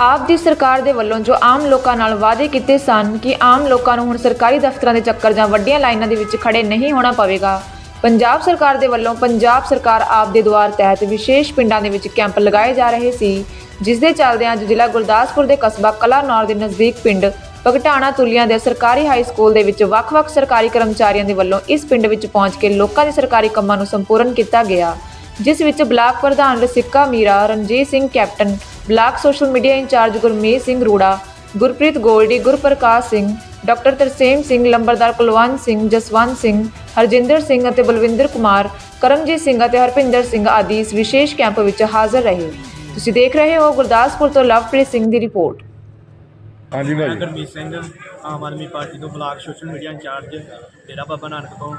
ਆਪ ਦੀ ਸਰਕਾਰ ਦੇ ਵੱਲੋਂ ਜੋ ਆਮ ਲੋਕਾਂ ਨਾਲ ਵਾਅਦੇ ਕੀਤੇ ਸਨ ਕਿ ਆਮ ਲੋਕਾਂ ਨੂੰ ਹੁਣ ਸਰਕਾਰੀ ਦਫ਼ਤਰਾਂ ਦੇ ਚੱਕਰ ਜਾਂ ਵੱਡੀਆਂ ਲਾਈਨਾਂ ਦੇ ਵਿੱਚ ਖੜੇ ਨਹੀਂ ਹੋਣਾ ਪਵੇਗਾ। ਪੰਜਾਬ ਸਰਕਾਰ ਦੇ ਵੱਲੋਂ ਪੰਜਾਬ ਸਰਕਾਰ ਆਪ ਦੇ ਦੁਆਰ ਤਹਿਤ ਵਿਸ਼ੇਸ਼ ਪਿੰਡਾਂ ਦੇ ਵਿੱਚ ਕੈਂਪ ਲਗਾਏ ਜਾ ਰਹੇ ਸੀ ਜਿਸ ਦੇ ਚੱਲਦਿਆਂ ਅੱਜ ਜ਼ਿਲ੍ਹਾ ਗੁਰਦਾਸਪੁਰ ਦੇ ਕਸਬਾ ਕਲਾਨੌਰ ਦੇ ਨਜ਼ਦੀਕ ਪਿੰਡ ਭਗਟਾਣਾ ਤੁਲੀਆਂ ਦੇ ਸਰਕਾਰੀ ਹਾਈ ਸਕੂਲ ਦੇ ਵਿੱਚ ਵੱਖ-ਵੱਖ ਸਰਕਾਰੀ ਕਰਮਚਾਰੀਆਂ ਦੇ ਵੱਲੋਂ ਇਸ ਪਿੰਡ ਵਿੱਚ ਪਹੁੰਚ ਕੇ ਲੋਕਾਂ ਦੇ ਸਰਕਾਰੀ ਕੰਮਾਂ ਨੂੰ ਸੰਪੂਰਨ ਕੀਤਾ ਗਿਆ, ਜਿਸ ਵਿੱਚ ਬਲਾਕ ਪ੍ਰਧਾਨ Rasikka Meera, Ranjit Singh captain block social media incharge Gurmeet Singh Rura Gurpreet Goldy Gurparkash Singh doctor Tarsem Singh ਲੰਬਰਦਾਰ Kulwant Singh Jaswant Singh Harjinder Singh ਅਤੇ ਬਲਵਿੰਦਰ ਕੁਮਾਰ ਕਰਮਜੀਤ ਸਿੰਘ ਅਤੇ ਹਰਪਿੰਦਰ ਸਿੰਘ ਆਦਿ ਇਸ ਵਿਸ਼ੇਸ਼ ਕੈਂਪ ਵਿੱਚ ਹਾਜ਼ਰ ਰਹੇ। ਤੁਸੀਂ ਦੇਖ ਰਹੇ ਹੋ ਗੁਰਦਾਸਪੁਰ ਤੋਂ ਲਵਪ੍ਰੀਤ ਸਿੰਘ ਦੀ ਰਿਪੋਰਟ। ਹਾਂਜੀ ਮੈਂ ਭਾਜੀ ਗੁਰਮੀਤ ਸਿੰਘ ਆਮ ਆਦਮੀ ਪਾਰਟੀ ਤੋਂ block social media incharge Dera Baba Nanak ਤੋਂ।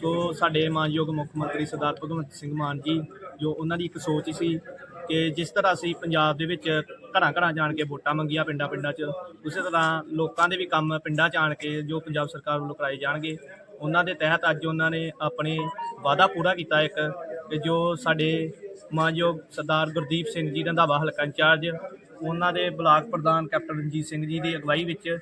ਸੋ ਸਾਡੇ ਮਾਨਯੋਗ ਮੁੱਖ ਮੰਤਰੀ ਸਰਦਾਰ ਭਗਵੰਤ ਸਿੰਘ ਮਾਨ ਜੀ ਜੋ ਉਹਨਾਂ ਦੀ ਇੱਕ ਸੋਚ ਸੀ ਕਿ ਜਿਸ ਤਰ੍ਹਾਂ ਅਸੀਂ ਪੰਜਾਬ ਦੇ ਵਿੱਚ ਘਰਾਂ ਘਰਾਂ ਜਾਣ ਕੇ ਵੋਟਾਂ ਮੰਗੀਆਂ ਪਿੰਡਾਂ ਪਿੰਡਾਂ 'ਚ, ਉਸੇ ਤਰ੍ਹਾਂ ਲੋਕਾਂ ਦੇ ਵੀ ਕੰਮ ਪਿੰਡਾਂ 'ਚ ਆਣ ਕੇ ਜੋ ਪੰਜਾਬ ਸਰਕਾਰ ਵੱਲੋਂ ਕਰਾਏ ਜਾਣਗੇ, ਉਹਨਾਂ ਦੇ ਤਹਿਤ ਅੱਜ ਉਹਨਾਂ ਨੇ ਆਪਣੇ ਵਾਅਦਾ ਪੂਰਾ ਕੀਤਾ ਇੱਕ ਕਿ ਜੋ ਸਾਡੇ ਮਾਨਯੋਗ ਸਰਦਾਰ ਗੁਰਦੀਪ ਸਿੰਘ ਜੀ ਰੰਧਾਵਾ ਹਲਕਾ ਇੰਚਾਰਜ, ਉਹਨਾਂ ਦੇ ਬਲਾਕ ਪ੍ਰਧਾਨ ਕੈਪਟਨ ਰਣਜੀਤ ਸਿੰਘ ਜੀ ਦੀ ਅਗਵਾਈ ਵਿੱਚ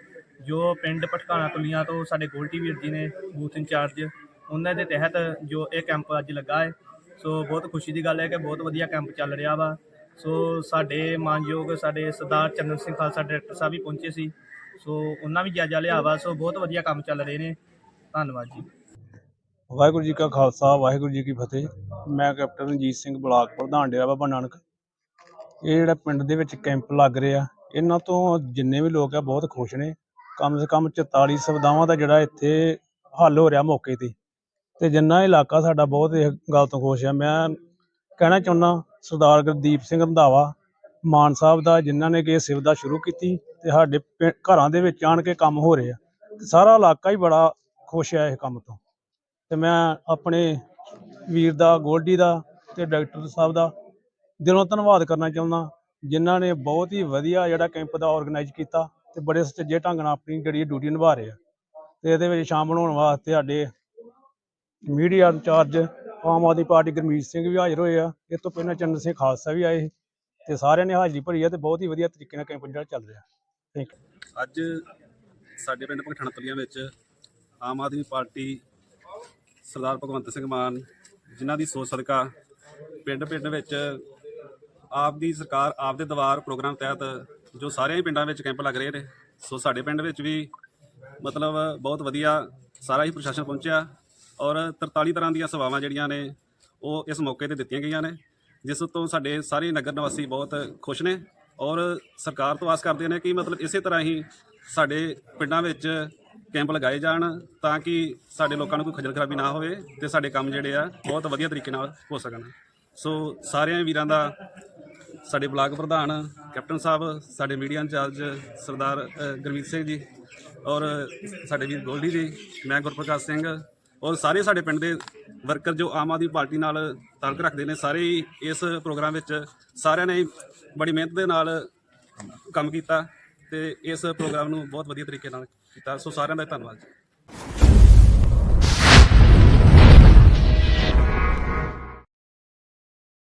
ਜੋ ਪਿੰਡ ਪਟਕਾਣਾ ਤੁਲੀਆਂ ਤੋਂ ਸਾਡੇ ਗੋਲਟੀ ਵੀਰ ਜੀ ਨੇ ਬੂਥ ਇੰਚਾਰਜ, ਉਹਨਾਂ ਦੇ ਤਹਿਤ ਜੋ ਇਹ ਕੈਂਪ ਅੱਜ ਲੱਗਾ ਹੈ ਸੋ ਬਹੁਤ ਖੁਸ਼ੀ ਦੀ ਗੱਲ ਹੈ ਕਿ ਬਹੁਤ ਵਧੀਆ ਕੈਂਪ ਚੱਲ ਰਿਹਾ ਵਾ। ਸੋ ਸਾਡੇ ਮਾਨਯੋਗ ਸਾਡੇ ਸਰਦਾਰ ਚੰਨਨ ਸਿੰਘ ਖਾਲਸਾ ਡਾਇਰੈਕਟਰ ਸਾਹਿਬ ਵੀ ਪਹੁੰਚੇ ਸੀ। ਸੋ ਉਹਨਾਂ ਵੀ ਜਾਇਜ਼ਾ ਲਿਆ ਵਾ। ਸੋ ਬਹੁਤ ਵਧੀਆ ਕੰਮ ਚੱਲ ਰਹੇ ਨੇ। ਧੰਨਵਾਦ ਜੀ। ਵਾਹਿਗੁਰੂ ਜੀ ਕਾ ਖਾਲਸਾ, ਵਾਹਿਗੁਰੂ ਜੀ ਕੀ ਫਤਿਹ। ਮੈਂ ਕੈਪਟਨ ਰਣਜੀਤ ਸਿੰਘ ਬਲਾਕ ਪ੍ਰਧਾਨ ਡੇਰਾ ਬਾਬਾ ਨਾਨਕ। ਇਹ ਜਿਹੜਾ ਪਿੰਡ ਦੇ ਵਿੱਚ ਕੈਂਪ ਲੱਗ ਰਿਹਾ, ਇਹਨਾਂ ਤੋਂ ਜਿੰਨੇ ਵੀ ਲੋਕ ਆ ਬਹੁਤ ਖੁਸ਼ ਨੇ। ਕਮ ਸੇ ਕਮ 44 ਸੁਵਿਧਾਵਾਂ ਦਾ ਜਿਹੜਾ ਇੱਥੇ ਹੱਲ ਹੋ ਰਿਹਾ ਮੌਕੇ ਤੇ। ਤੇ ਜਿੰਨਾ ਇਲਾਕਾ ਸਾਡਾ ਬਹੁਤ ਇਸ ਗੱਲ ਤੋਂ ਖੁਸ਼ ਹੈ ਮੈਂ ਕਹਿਣਾ ਚਾਹੁੰਦਾ ਸਰਦਾਰ ਗੁਰਦੀਪ ਸਿੰਘ ਰੰਧਾਵਾ ਮਾਨ ਸਾਹਿਬ ਦਾ, ਜਿਨ੍ਹਾਂ ਨੇ ਕਿ ਇਹ ਸੁਵਿਧਾ ਸ਼ੁਰੂ ਕੀਤੀ ਤੇ ਸਾਡੇ ਪਿੰ- ਘਰਾਂ ਦੇ ਵਿੱਚ ਆਣ ਕੇ ਕੰਮ ਹੋ ਰਹੇ ਆ ਸਾਰਾ ਇਲਾਕਾ ਹੀ ਬੜਾ ਖੁਸ਼ ਆ ਇਹ ਕੰਮ ਤੋਂ। ਤੇ ਮੈਂ ਆਪਣੇ ਵੀਰ ਦਾ, ਗੋਲਡੀ ਦਾ ਤੇ ਡਾਕਟਰ ਸਾਹਿਬ ਦਾ ਦਿਲੋਂ ਧੰਨਵਾਦ ਕਰਨਾ ਚਾਹੁੰਦਾ, ਜਿਨ੍ਹਾਂ ਨੇ ਬਹੁਤ ਹੀ ਵਧੀਆ ਜਿਹੜਾ ਕੈਂਪ ਦਾ ਆਰਗੇਨਾਈਜ਼ ਕੀਤਾ ਤੇ ਬੜੇ ਸੁਚੱਜੇ ਢੰਗ ਨਾਲ ਆਪਣੀ ਜਿਹੜੀ ਡਿਊਟੀ ਨਿਭਾ ਰਹੇ ਆ। ਤੇ ਇਹਦੇ ਵਿੱਚ ਸ਼ਾਮਲ ਹੋਣ ਵਾਸਤੇ ਸਾਡੇ media incharge Aam Aadmi Party Gurmeet Singh ਵੀ ਹਾਜ਼ਰ ਹੋਏ ਆ। ਇਹ ਤੋਂ ਪਹਿਲਾਂ ਚੰਦਰ ਸਿੰਘ ਖਾਲਸਾ ਵੀ ਆਏ ਸੀ ਤੇ ਸਾਰਿਆਂ ਨੇ ਹਾਜ਼ਰੀ ਭਰੀ ਆ ਤੇ ਬਹੁਤ ਹੀ ਵਧੀਆ ਤਰੀਕੇ ਨਾਲ ਕੈਂਪ ਜਿਹੜਾ ਚੱਲ ਰਿਹਾ। ਥੈਂਕ ਅੱਜ ਸਾਡੇ ਪਿੰਡ ਭਗਠਾਣਾ ਤਲੀਆਂ ਵਿੱਚ ਆਮ ਆਦਮੀ ਪਾਰਟੀ ਸਰਦਾਰ ਭਗਵੰਤ ਸਿੰਘ ਮਾਨ ਜਿਨ੍ਹਾਂ ਦੀ ਸੋਚ ਸਦਕਾ ਪਿੰਡ ਪਿੰਡ ਵਿੱਚ ਆਪ ਦੀ ਸਰਕਾਰ ਆਪ ਦੇ ਦਵਾਰ ਪ੍ਰੋਗਰਾਮ ਤਹਿਤ ਜੋ ਸਾਰੇ ਹੀ ਪਿੰਡਾਂ ਵਿੱਚ ਕੈਂਪ ਲੱਗ ਰਹੇ ਨੇ, ਸੋ ਸਾਡੇ ਪਿੰਡ ਵਿੱਚ ਵੀ ਮਤਲਬ ਬਹੁਤ ਵਧੀਆ ਸਾਰਾ ਹੀ ਪ੍ਰਸ਼ਾਸਨ ਪਹੁੰਚਿਆ। ਔਰ 43 ਤਰ੍ਹਾਂ ਦੀਆਂ ਸੇਵਾਵਾਂ ਜਿਹੜੀਆਂ ਨੇ, ਉਹ ਇਸ ਮੌਕੇ ਤੇ ਦਿੱਤੀਆਂ ਗਈਆਂ ਨੇ, ਜਿਸ ਤੋਂ ਸਾਡੇ ਸਾਰੇ ਨਗਰ ਨਿਵਾਸੀ ਬਹੁਤ ਖੁਸ਼ ਨੇ ਔਰ ਸਰਕਾਰ ਤੋਂ ਆਸ ਕਰਦੇ ਨੇ ਕਿ ਮਤਲਬ ਇਸੇ ਤਰ੍ਹਾਂ ਹੀ ਸਾਡੇ ਪਿੰਡਾਂ ਵਿੱਚ ਕੈਂਪ ਲਗਾਏ ਜਾਣ ਤਾਂ ਕਿ ਸਾਡੇ ਲੋਕਾਂ ਨੂੰ ਕੋਈ ਖੱਜਲ ਖਰਾਬੀ ਨਾ ਹੋਵੇ ਤੇ ਸਾਡੇ ਕੰਮ ਜਿਹੜੇ ਆ ਬਹੁਤ ਵਧੀਆ ਤਰੀਕੇ ਨਾਲ ਹੋ ਸਕਣ। ਸੋ ਸਾਰਿਆਂ ਵੀਰਾਂ ਦਾ ਸਾਡੇ ਬਲਾਕ ਪ੍ਰਧਾਨ ਕੈਪਟਨ ਸਾਹਿਬ, ਸਾਡੇ ਮੀਡੀਆ ਇੰਚਾਰਜ ਸਰਦਾਰ ਗੁਰਮੀਤ ਸਿੰਘ ਜੀ ਔਰ ਸਾਡੇ ਵੀਰ ਗੋਲਡੀ ਜੀ, ਮੈਂ ਗੁਰਪ੍ਰਕਾਸ਼ ਸਿੰਘ ਔਰ ਸਾਰੇ ਸਾਡੇ ਪਿੰਡ ਦੇ ਵਰਕਰ ਜੋ ਆਮ ਆਦਮੀ ਪਾਰਟੀ ਨਾਲ ਤਾਲੁਕ ਰੱਖਦੇ ਨੇ, ਸਾਰੇ ਹੀ ਇਸ ਪ੍ਰੋਗਰਾਮ ਵਿੱਚ ਸਾਰਿਆਂ ਨੇ ਬੜੀ ਮਿਹਨਤ ਦੇ ਨਾਲ ਕੰਮ ਕੀਤਾ ਤੇ ਇਸ ਪ੍ਰੋਗਰਾਮ ਨੂੰ ਬਹੁਤ ਵਧੀਆ ਤਰੀਕੇ ਨਾਲ ਕੀਤਾ। ਸੋ ਸਾਰਿਆਂ ਦਾ ਧੰਨਵਾਦ ਜੀ।